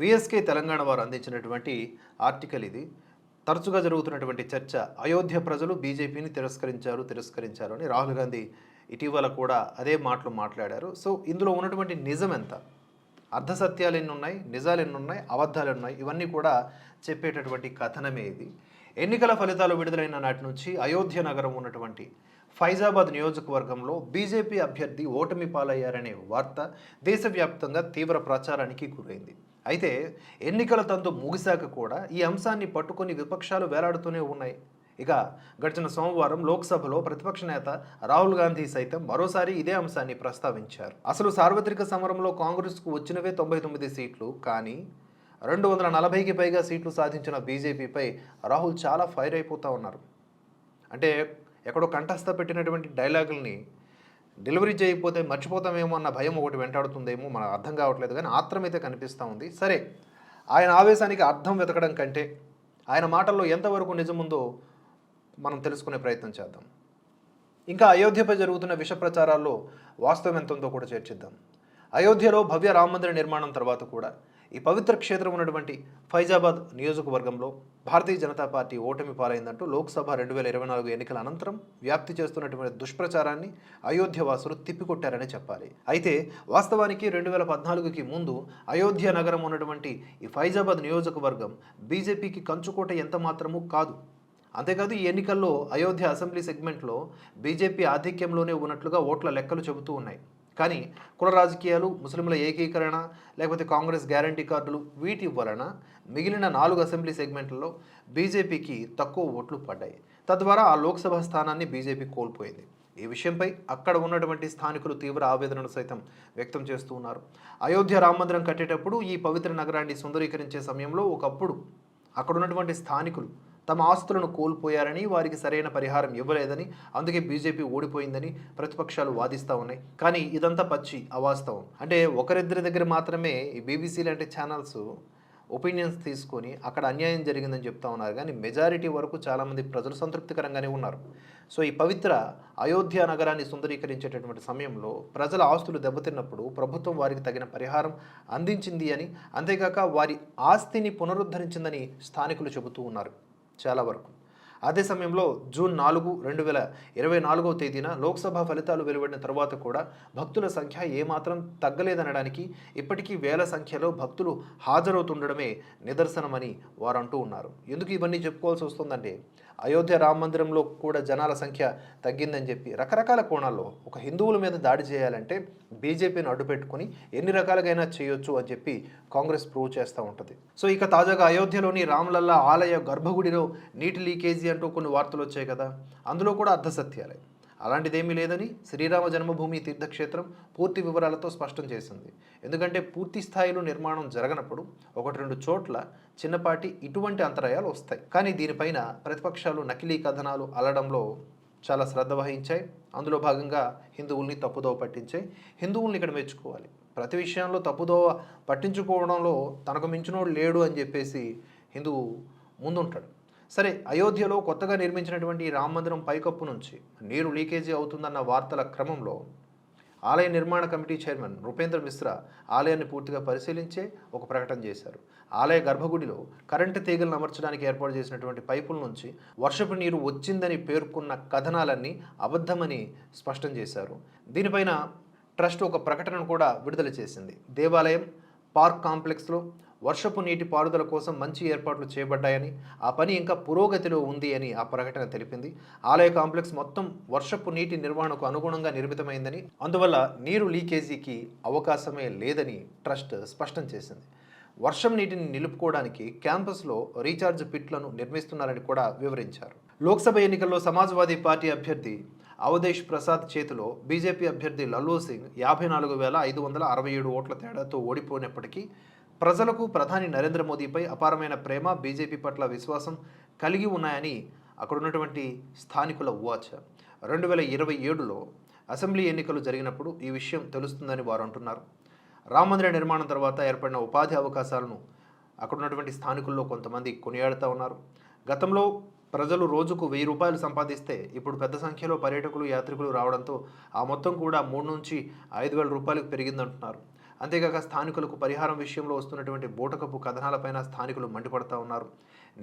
VSK Telangana వారు అందించినటువంటి article ఇది. తరచుగా జరుగుతున్నటువంటి చర్చ అయోధ్య ప్రజలు బీజేపీని తిరస్కరించారు తిరస్కరించారు అని రాహుల్ గాంధీ ఇటీవల కూడా అదే మాటలు మాట్లాడారు. సో ఇందులో ఉన్నటువంటి నిజం ఎంత? అర్ధసత్యాలు ఎన్ని ఉన్నాయి నిజాలు ఎన్ని ఉన్నాయి అబద్ధాలు ఉన్నాయి ఇవన్నీ కూడా చెప్పేటటువంటి కథనమే ఇది. ఎన్నికల ఫలితాలు విడుదలైన నాటి నుంచి అయోధ్య నగరం ఉన్నటువంటి ఫైజాబాద్ నియోజకవర్గంలో బీజేపీ అభ్యర్థి ఓటమి పాలయ్యారనే వార్త దేశవ్యాప్తంగా తీవ్ర ప్రచారానికి గురైంది. అయితే ఎన్నికల తంతు ముగిశాక కూడా ఈ అంశాన్ని పట్టుకొని విపక్షాలు వేలాడుతూనే ఉన్నాయి. ఇక గడిచిన సోమవారం లోక్సభలో ప్రతిపక్ష నేత రాహుల్ గాంధీ సైతం మరోసారి ఇదే అంశాన్ని ప్రస్తావించారు. అసలు సార్వత్రిక సమరంలో కాంగ్రెస్కు వచ్చినవే తొంభై తొమ్మిది సీట్లు. కానీ రెండు వందల నలభైకి పైగా సీట్లు సాధించిన బీజేపీపై రాహుల్ చాలా ఫైర్ అయిపోతూ ఉన్నారు. అంటే ఎక్కడో కంఠస్థ పెట్టినటువంటి డైలాగుల్ని డెలివరీ చేయకపోతే మర్చిపోతామేమో అన్న భయం ఒకటి వెంటాడుతుందేమో మనకు అర్థం కావట్లేదు కానీ ఆత్రమైతే కనిపిస్తూ ఉంది. సరే ఆయన ఆవేశానికి అర్థం వెతకడం కంటే ఆయన మాటల్లో ఎంతవరకు నిజముందో మనం తెలుసుకునే ప్రయత్నం చేద్దాం. ఇంకా అయోధ్యపై జరుగుతున్న విష ప్రచారాల్లో వాస్తవం ఎంత కూడా చర్చిద్దాం. అయోధ్యలో భవ్య రామ మందిర నిర్మాణం తర్వాత కూడా ఈ పవిత్ర క్షేత్రం ఉన్నటువంటి ఫైజాబాద్ నియోజకవర్గంలో భారతీయ జనతా పార్టీ ఓటమి పాలైందంటూ లోక్సభ రెండు వేల ఇరవై నాలుగు ఎన్నికల అనంతరం వ్యాప్తి చేస్తున్నటువంటి దుష్ప్రచారాన్ని అయోధ్య వాసులు తిప్పికొట్టారని చెప్పాలి. అయితే వాస్తవానికి రెండు వేల పద్నాలుగుకి ముందు అయోధ్య నగరం ఉన్నటువంటి ఈ ఫైజాబాద్ నియోజకవర్గం బీజేపీకి కంచుకోట ఎంత మాత్రమూ కాదు. అంతేకాదు ఈ ఎన్నికల్లో అయోధ్య అసెంబ్లీ సెగ్మెంట్లో బీజేపీ ఆధిక్యంలోనే ఉన్నట్లుగా ఓట్ల లెక్కలు చెబుతూ ఉన్నాయి. కానీ కుల రాజకీయాలు ముస్లింల ఏకీకరణ లేకపోతే కాంగ్రెస్ గ్యారంటీ కార్డులు వీటి వలన మిగిలిన నాలుగు అసెంబ్లీ సెగ్మెంట్లలో బీజేపీకి తక్కువ ఓట్లు పడ్డాయి. తద్వారా ఆ లోక్సభ స్థానాన్ని బీజేపీ కోల్పోయింది. ఈ విషయంపై అక్కడ ఉన్నటువంటి స్థానికులు తీవ్ర ఆవేదనను సైతం వ్యక్తం చేస్తూ ఉన్నారు. అయోధ్య రామ మందిరం కట్టేటప్పుడు ఈ పవిత్ర నగరాన్ని సుందరీకరించే సమయంలో ఒకప్పుడు అక్కడ ఉన్నటువంటి స్థానికులు తమ ఆస్తులను కోల్పోయారని వారికి సరైన పరిహారం ఇవ్వలేదని అందుకే బీజేపీ ఓడిపోయిందని ప్రతిపక్షాలు వాదిస్తూ ఉన్నాయి. కానీ ఇదంతా పచ్చి అవాస్తవం. అంటే ఒకరిద్దరి దగ్గర మాత్రమే ఈ బీబీసీ లాంటి ఛానల్స్ ఒపీనియన్స్ తీసుకొని అక్కడ అన్యాయం జరిగిందని చెప్తా ఉన్నారు. కానీ మెజారిటీ వరకు చాలామంది ప్రజలు సంతృప్తికరంగానే ఉన్నారు. సో ఈ పవిత్ర అయోధ్య నగరాన్ని సుందరీకరించేటటువంటి సమయంలో ప్రజల ఆస్తులు దెబ్బతిన్నప్పుడు ప్రభుత్వం వారికి తగిన పరిహారం అందించింది అని అంతేకాక వారి ఆస్తిని పునరుద్ధరించిందని స్థానికులు చెబుతూ ఉన్నారు. చాలా వరకు. అదే సమయంలో జూన్ నాలుగు రెండు వేల ఇరవై నాలుగవ తేదీన లోక్సభ ఫలితాలు వెలువడిన తర్వాత కూడా భక్తుల సంఖ్య ఏమాత్రం తగ్గలేదనడానికి ఇప్పటికీ వేల సంఖ్యలో భక్తులు హాజరవుతుండడమే నిదర్శనమని వారు అంటూ ఉన్నారు. ఎందుకు ఇవన్నీ చెప్పుకోవాల్సి వస్తుందంటే అయోధ్య రామ మందిరంలో కూడా జనాల సంఖ్య తగ్గిందని చెప్పి రకరకాల కోణాల్లో ఒక హిందువుల మీద దాడి చేయాలంటే బీజేపీని అడ్డుపెట్టుకుని ఎన్ని రకాలుగైనా చేయొచ్చు అని చెప్పి కాంగ్రెస్ ప్రూవ్ చేస్తూ ఉంటుంది. సో ఇక తాజాగా అయోధ్యలోని రామలల్లా ఆలయ గర్భగుడిలో నీటి లీకేజీ అంటూ కొన్ని వార్తలు వచ్చాయి కదా అందులో కూడా అర్ధసత్యాలే అలాంటిదేమీ లేదని శ్రీరామ జన్మభూమి తీర్థక్షేత్రం పూర్తి వివరాలతో స్పష్టం చేసింది. ఎందుకంటే పూర్తి స్థాయిలో నిర్మాణం జరగనప్పుడు ఒకటి రెండు చోట్ల చిన్నపాటి ఇటువంటి అంతరాయాలు వస్తాయి. కానీ దీనిపైన ప్రతిపక్షాలు నకిలీ కథనాలు అల్లడంలో చాలా శ్రద్ధ వహించాయి. అందులో భాగంగా హిందువుల్ని తప్పుదోవ పట్టించాయి. హిందువుల్ని ఇక్కడ మెచ్చుకోవాలి. ప్రతి విషయంలో తప్పుదోవ పట్టించుకోవడంలో తనకు మించినోడు లేడు అని చెప్పేసి హిందువు ముందుంటాడు. సరే అయోధ్యలో కొత్తగా నిర్మించినటువంటి రామ మందిరం పైకప్పు నుంచి నీరు లీకేజీ అవుతుందన్న వార్తల క్రమంలో ఆలయ నిర్మాణ కమిటీ చైర్మన్ రూపేంద్ర మిశ్రా ఆలయాన్ని పూర్తిగా పరిశీలించే ఒక ప్రకటన చేశారు. ఆలయ గర్భగుడిలో కరెంటు తీగలను అమర్చడానికి ఏర్పాటు చేసినటువంటి పైపుల నుంచి వర్షపు నీరు వచ్చిందని పేర్కొన్న కథనాలన్నీ అబద్ధమని స్పష్టం చేశారు. దీనిపైన ట్రస్ట్ ఒక ప్రకటనను కూడా విడుదల చేసింది. దేవాలయం పార్క్ కాంప్లెక్స్లో వర్షపు నీటి పారుదల కోసం మంచి ఏర్పాట్లు చేయబడ్డాయని ఆ పని ఇంకా పురోగతిలో ఉంది అని ఆ ప్రకటన తెలిపింది. ఆలయ కాంప్లెక్స్ మొత్తం వర్షపు నీటి నిర్వహణకు అనుగుణంగా నిర్మితమైందని అందువల్ల నీరు లీకేజీకి అవకాశమే లేదని ట్రస్ట్ స్పష్టం చేసింది. వర్షం నీటిని నిలుపుకోవడానికి క్యాంపస్లో రీఛార్జ్ పిట్లను నిర్మిస్తున్నారని కూడా వివరించారు. లోక్సభ ఎన్నికల్లో సమాజ్వాదీ పార్టీ అభ్యర్థి అవధేష్ ప్రసాద్ చేతిలో బీజేపీ అభ్యర్థి లల్లూ సింగ్ యాభై నాలుగు వేల ఐదు వందల అరవై ఏడు ఓట్ల తేడాతో ఓడిపోయినప్పటికీ ప్రజలకు ప్రధాని నరేంద్ర మోదీపై అపారమైన ప్రేమ బీజేపీ పట్ల విశ్వాసం కలిగి ఉన్నాయని అక్కడున్నటువంటి స్థానికుల వాచ. రెండు వేల ఇరవై ఏడులో అసెంబ్లీ ఎన్నికలు జరిగినప్పుడు ఈ విషయం తెలుస్తుందని వారు అంటున్నారు. రామ మందిర నిర్మాణం తర్వాత ఏర్పడిన ఉపాధి అవకాశాలను అక్కడున్నటువంటి స్థానికుల్లో కొంతమంది కొనియాడుతూ ఉన్నారు. గతంలో ప్రజలు రోజుకు వెయ్యి రూపాయలు సంపాదిస్తే ఇప్పుడు పెద్ద సంఖ్యలో పర్యాటకులు యాత్రికులు రావడంతో ఆ మొత్తం కూడా మూడు నుంచి ఐదు వేల రూపాయలకు పెరిగిందంటున్నారు. అంతేకాక స్థానికులకు పరిహారం విషయంలో వస్తున్నటువంటి బూటకపు కథనాలపైన స్థానికులు మండిపడతా ఉన్నారు.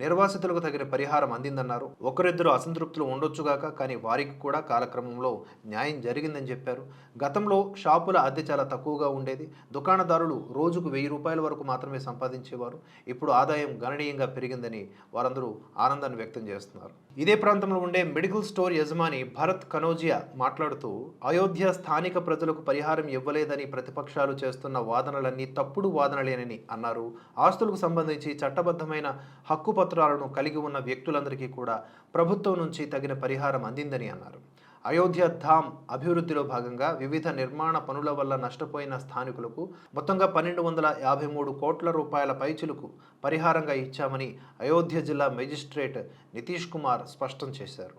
నిర్వాసితులకు తగిన పరిహారం అందిందన్నారు. ఒకరిద్దరు అసంతృప్తులు ఉండొచ్చుగాక కానీ వారికి కూడా కాలక్రమంలో న్యాయం జరిగిందని చెప్పారు. గతంలో షాపుల అద్దె చాలా తక్కువగా ఉండేది. దుకాణదారులు రోజుకు వెయ్యి రూపాయల వరకు మాత్రమే సంపాదించేవారు. ఇప్పుడు ఆదాయం గణనీయంగా పెరిగిందని వారందరూ ఆనందాన్ని వ్యక్తం చేస్తున్నారు. ఇదే ప్రాంతంలో ఉండే మెడికల్ స్టోర్ యజమాని భరత్ కనోజియా మాట్లాడుతూ అయోధ్య స్థానిక ప్రజలకు పరిహారం ఇవ్వలేదని ప్రతిపక్షాలు చేస్తున్న వాదనలన్నీ తప్పుడు వాదనలేనని అన్నారు. ఆస్తులకు సంబంధించి చట్టబద్ధమైన హక్కు పత్రాలను కలిగి ఉన్న వ్యక్తులందరికీ కూడా ప్రభుత్వం నుంచి తగిన పరిహారం అందిందని అన్నారు. అయోధ్య ధామ్ అభివృద్ధిలో భాగంగా వివిధ నిర్మాణ పనుల వల్ల నష్టపోయిన స్థానికులకు మొత్తంగా పన్నెండు వందల యాభై మూడు కోట్ల రూపాయల పైచులకు పరిహారంగా ఇచ్చామని అయోధ్య జిల్లా మెజిస్ట్రేట్ నితీష్ కుమార్ స్పష్టం చేశారు.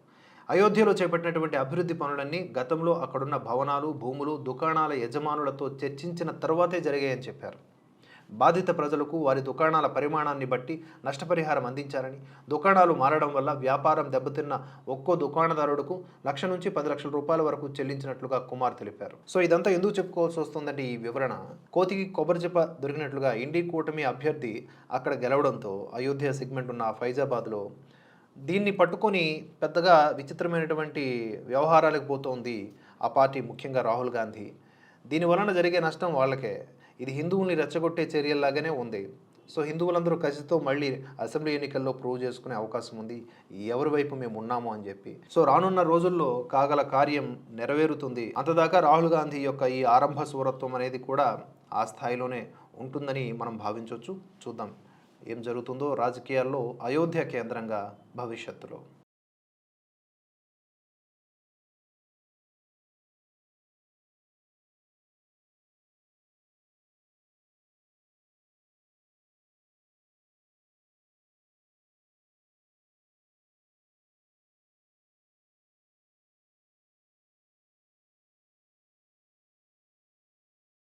అయోధ్యలో చేపట్టినటువంటి అభివృద్ధి పనులన్నీ గతంలో అక్కడున్న భవనాలు భూములు దుకాణాల యజమానులతో చర్చించిన తర్వాతే జరిగాయని చెప్పారు. బాధిత ప్రజలకు వారి దుకాణాల పరిమాణాన్ని బట్టి నష్టపరిహారం అందించారని దుకాణాలు మారడం వల్ల వ్యాపారం దెబ్బతిన్న ఒక్కో దుకాణదారుడుకు లక్ష నుంచి పది లక్షల రూపాయల వరకు చెల్లించినట్లుగా కుమార్ తెలిపారు. సో ఇదంతా ఎందుకు చెప్పుకోవాల్సి వస్తుందంటే ఈ వివరణ. కోతికి కొబ్బరి చెప్ప దొరికినట్లుగా ఇండి కూటమి అభ్యర్థి అక్కడ గెలవడంతో అయోధ్య సెగ్మెంట్ ఉన్న ఫైజాబాద్లో దీన్ని పట్టుకొని పెద్దగా విచిత్రమైనటువంటి వ్యవహారాలకు పోతోంది ఆ పార్టీ ముఖ్యంగా రాహుల్ గాంధీ. దీని వలన జరిగే నష్టం వాళ్ళకే. ఇది హిందువుల్ని రెచ్చగొట్టే చర్యల్లాగానే ఉంది. సో హిందువులందరూ కసితో మళ్ళీ అసెంబ్లీ ఎన్నికల్లో ప్రూవ్ చేసుకునే అవకాశం ఉంది. ఎవరి వైపు మేము ఉన్నాము అని చెప్పి. సో రానున్న రోజుల్లో కాగల కార్యం నెరవేరుతుంది. అంతదాకా రాహుల్ గాంధీ యొక్క ఈ ఆరంభ సూరత్వం అనేది కూడా ఆ స్థాయిలోనే ఉంటుందని మనం భావించవచ్చు. చూద్దాం ఏం జరుగుతుందో రాజకీయాల్లో అయోధ్య కేంద్రంగా భవిష్యత్తులో.